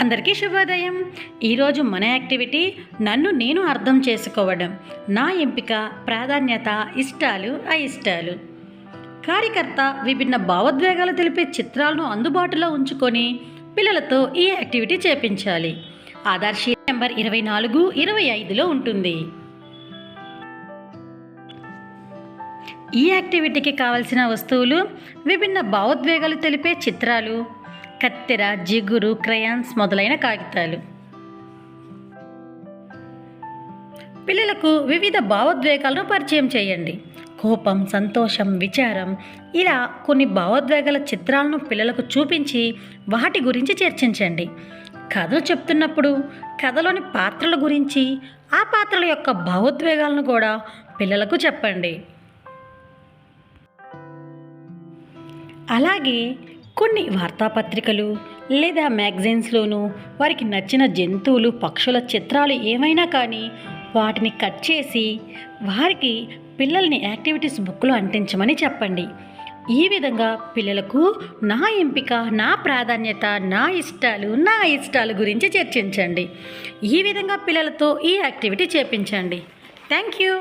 అందరికీ శుభోదయం. ఈరోజు మన యాక్టివిటీ నన్ను నేను అర్థం చేసుకోవడం. నా ఎంపిక ప్రాధాన్యత ఇష్టాలు అయిష్టాలు. కార్యకర్త విభిన్న భావోద్వేగాలు తెలిపే చిత్రాలను అందుబాటులో ఉంచుకొని పిల్లలతో ఈ యాక్టివిటీ చేపించాలి. ఆధార్ షీట్ నెంబర్ ఇరవై నాలుగు ఇరవై ఐదులో ఉంటుంది. ఈ యాక్టివిటీకి కావలసిన వస్తువులు విభిన్న భావోద్వేగాలు తెలిపే చిత్రాలు కత్తెర జిగురు క్రయాన్స్ మొదలైన కాగితాలు. పిల్లలకు వివిధ భావోద్వేగాలను పరిచయం చేయండి. కోపం సంతోషం విచారం ఇలా కొన్ని భావోద్వేగాల చిత్రాలను పిల్లలకు చూపించి వాటి గురించి చర్చించండి. కథలు చెప్తున్నప్పుడు కథలోని పాత్రల గురించి ఆ పాత్రల యొక్క భావోద్వేగాలను కూడా పిల్లలకు చెప్పండి. అలాగే కొన్ని వార్తాపత్రికలు లేదా మ్యాగజైన్స్లోనూ వారికి నచ్చిన జంతువులు పక్షుల చిత్రాలు ఏమైనా కానీ వాటిని కట్ చేసి వారికి పిల్లల్ని యాక్టివిటీస్ బుక్లో అంటించమని చెప్పండి. ఈ విధంగా పిల్లలకు నా ఎంపిక నా ప్రాధాన్యత నా ఇష్టాలు నా ఇష్టాలు గురించి చర్చించండి. ఈ విధంగా పిల్లలతో ఈ యాక్టివిటీ చేపించండి. Thank you.